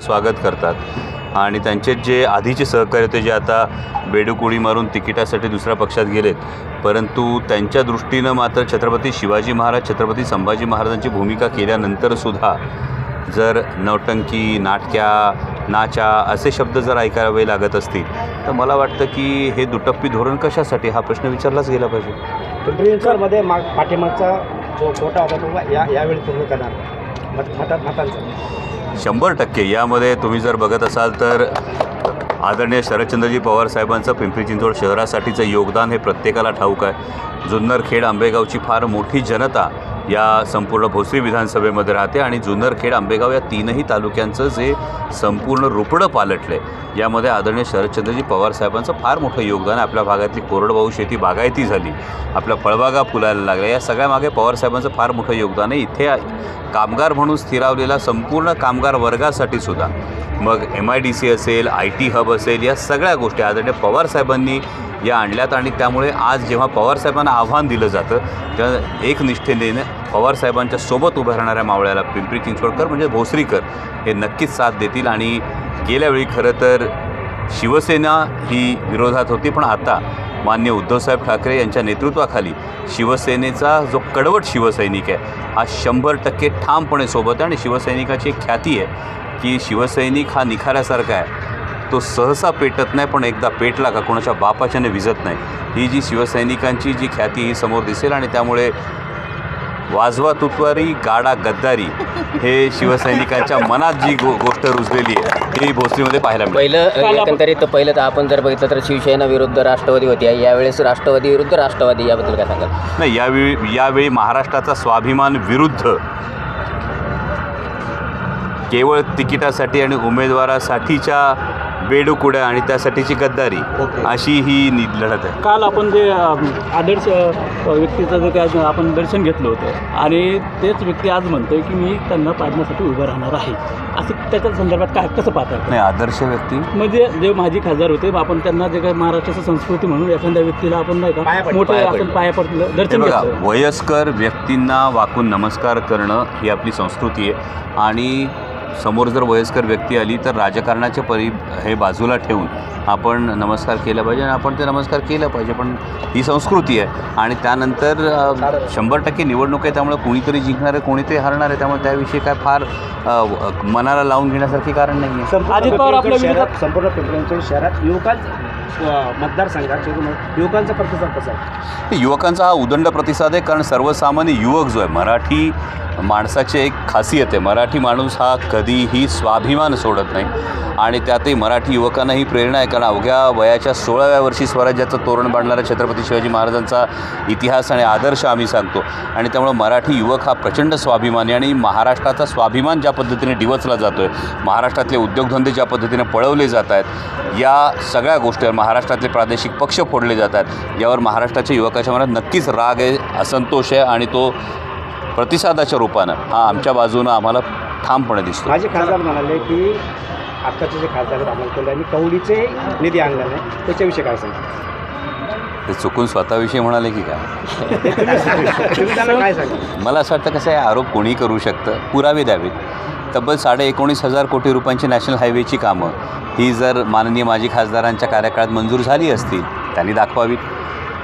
स्वागत करतात. आणि त्यांचे जे आधीचे सहकारी होते जे आता बेडूक उडी मारून तिकिटासाठी दुसऱ्या पक्षात गेलेत परंतु त्यांच्या दृष्टीनं मात्र छत्रपती शिवाजी महाराज छत्रपती संभाजी महाराजांची भूमिका केल्यानंतरसुद्धा जर नौटंकी नाटक्या नाचा असे शब्द जर ऐकावे लागत असतील तर मला वाटतं की हे दुटप्पी धोरण कशासाठी? हा प्रश्न विचारलाच गेला पाहिजे. चिंचवडमध्ये माग पाठीमागचा जो कोटा होता तो या यावेळी पूर्ण करणार. शंभर टक्के. यामध्ये तुम्ही जर बघत असाल तर आदरणीय शरदचंद्रजी पवार साहेबांचं पिंपरी चिंचवड शहरासाठीचं योगदान हे प्रत्येकाला ठाऊक आहे. जुन्नर खेड आंबेगावची फार मोठी जनता या संपूर्ण भोसरी विधानसभेमध्ये राहते आणि जुन्नर खेड आंबेगाव या तीनही तालुक्यांचं जे संपूर्ण रुपडं पालटलं आहे यामध्ये आदरणीय शरदचंद्रजी पवार साहेबांचं फार मोठं योगदान आहे. आपल्या भागातली कोरडवाहू शेती बागायती झाली. आपल्या फळबागा फुलायला लागल्या. या सगळ्यामागे पवार साहेबांचं फार मोठं योगदान आहे. इथे कामगार म्हणून स्थिरावलेला संपूर्ण कामगार वर्गासाठी सुद्धा. मग एम आय डी सी असेल आय टी हब असेल या सगळ्या गोष्टी आदरणीय पवार साहेबांनी या आणल्यात आणि त्यामुळे आज जेव्हा पवार साहेबांना आव्हान दिलं जातं तेव्हा एक पवारसाहेबांच्या पवार साहेबांच्या सोबत उभ्या राहणाऱ्या मावळ्याला पिंपरी चिंचवडकर म्हणजे भोसरीकर हे नक्कीच साथ देतील. आणि गेल्यावेळी खरं तर शिवसेना ही विरोधात होती पण आता मान्य उद्धवसाहेब ठाकरे यांच्या नेतृत्वाखाली शिवसेनेचा जो कडवट शिवसैनिक आहे हा शंभर टक्के ठामपणे सोबत आहे. आणि शिवसैनिकाची एक ख्याती आहे की शिवसैनिक हा निखाऱ्यासारखा आहे. तो सहसा पेटत नाही पण एकदा पेटला का कोणाच्या बापाच्याने विजत नाही. ही जी शिवसैनिकांची जी ख्याती ही समोर दिसेल आणि त्यामुळे वाजवा तुतवारी गाडा गद्दारी. हे शिवसैनिकांच्या मनात जी गो गोष्ट रुजलेली आहे ती भोसरीमध्ये पाहायला मिळेल. पहिलं एकंदरीत तर पहिलं तर आपण जर बघितलं तर शिवसेना विरुद्ध राष्ट्रवादी होती. आहे यावेळेस राष्ट्रवादी विरुद्ध राष्ट्रवादी याबद्दल काय सांगाल? नाही यावेळी यावेळी महाराष्ट्राचा स्वाभिमान विरुद्ध केवळ तिकिटासाठी आणि उमेदवारासाठीच्या बेडूकुड्या आणि त्यासाठीची गद्दारी अशी ही लढत आहे. काल आपण जे आदर्श व्यक्तीचं जे काय आपण दर्शन घेतलं होतं आणि तेच व्यक्ती आज म्हणतोय की मी त्यांना पाडण्यासाठी उभं राहणार आहे. असं त्याच्या संदर्भात काय कसं पाहता नाही आदर्श व्यक्ती. म्हणजे जे माजी खासदार होते आपण त्यांना जे काय महाराष्ट्राची संस्कृती म्हणून एखाद्या व्यक्तीला आपण नाही का मोठं आपण. पाया पडलं हे दर्शन घेतलं. वयस्कर व्यक्तींना वाकून नमस्कार करणं ही आपली संस्कृती आहे. आणि समोर जर वयस्कर व्यक्ती आली तर राजकारणाच्या परी हे बाजूला ठेवून आपण नमस्कार केला पाहिजे आणि आपण ते नमस्कार केलं पाहिजे. पण ही संस्कृती आहे आणि त्यानंतर शंभर टक्के निवडणूक आहे त्यामुळे कुणीतरी जिंकणार आहे कोणीतरी हरणार आहे त्यामुळे त्याविषयी काय फार मनाला लावून घेण्यासारखी कारण नाही आहे. संपूर्ण पिंपरी शहरात युवकांच मतदारसंघात युवकांचा प्रतिसाद कसा आहे? युवकांचा हा उदंड प्रतिसाद आहे कारण सर्वसामान्य युवक जो आहे मराठी माणसाची एक खासियत आहे. मराठी माणूस हा कधीही स्वाभिमान सोडत नाही. आणि त्यातही मराठी युवकांना ही प्रेरणा आहे. कारण अवघ्या वयाच्या सोळाव्या वर्षी स्वराज्याचं तोरण बांधणारा छत्रपती शिवाजी महाराजांचा इतिहास आणि आदर्श आम्ही सांगतो. आणि त्यामुळं मराठी युवक हा प्रचंड स्वाभिमानी आणि महाराष्ट्राचा स्वाभिमान ज्या पद्धतीने डिवचला जातो आहे महाराष्ट्रातले उद्योगधंदे ज्या पद्धतीने पळवले जात आहेत या सगळ्या गोष्टीवर महाराष्ट्रातले प्रादेशिक पक्ष फोडले जात आहेत यावर महाराष्ट्राच्या युवकाच्या मनात नक्कीच राग आहे असंतोष आहे. आणि तो प्रतिसादाच्या रूपानं हा आमच्या बाजूनं आम्हाला ठामपणे दिसतो. माझे खासदार म्हणाले की आत्ताचे जे खासदार आहेत अमोल कोल्हे यांनी कवडीचे निधी आणला नाही. त्याच्याविषयी काय सांगा ते चुकून स्वतःविषयी म्हणाले की काय? मला असं वाटतं कसं आहे आरोप कोणी करू शकतं? पुरावे द्यावेत. तब्बल साडे एकोणीस हजार कोटी रुपयांची नॅशनल हायवेची कामं. ही जर माननीय माजी खासदारांच्या कार्यकाळात मंजूर झाली असतील त्यांनी दाखवावीत.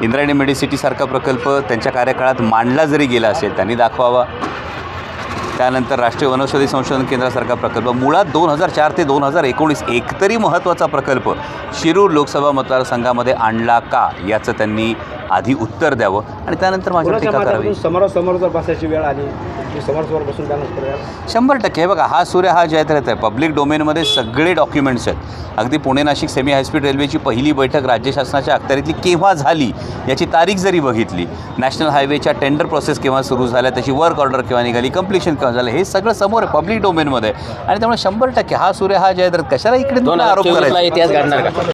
इंद्रायणी मेडिसिटीसारखा प्रकल्प त्यांच्या कार्यकाळात मांडला जरी गेला असेल त्यांनी दाखवावा. त्यानंतर राष्ट्रीय वनौषधी संशोधन केंद्रासारखा प्रकल्प. मुळात दोन हजार चार ते दोन हजार एकोणीस एकतरी महत्त्वाचा प्रकल्प शिरूर लोकसभा मतदारसंघामध्ये आणला का याचं त्यांनी आधी उत्तर द्यावं आणि त्यानंतर कोणाच्या टीका करावी. समोरासमोर जर बसायची वेळ आली की समोरासमोर बसून शंभर टक्के. हे बघा हा सूर्य हा जयत राहत आहे. पब्लिक डोमेनमध्ये सगळे डॉक्युमेंट्स आहेत. अगदी पुणे नाशिक सेमी हायस्पीड रेल्वेची पहिली बैठक राज्य शासनाच्या अखत्यारीतली केव्हा झाली याची तारीख जरी बघितली नॅशनल हायवेच्या टेंडर प्रोसेस केव्हा सुरू झाल्या त्याची वर्क ऑर्डर केव्हा निघाली कम्प्लिशन केव्हा झालं हे सगळं समोर आहे पब्लिक डोमेनमध्ये आणि त्यामुळे शंभर टक्के हा सूर्य हा जयत राहत कशाला इकडे आरोप करायचा? इतिहास घडणार का?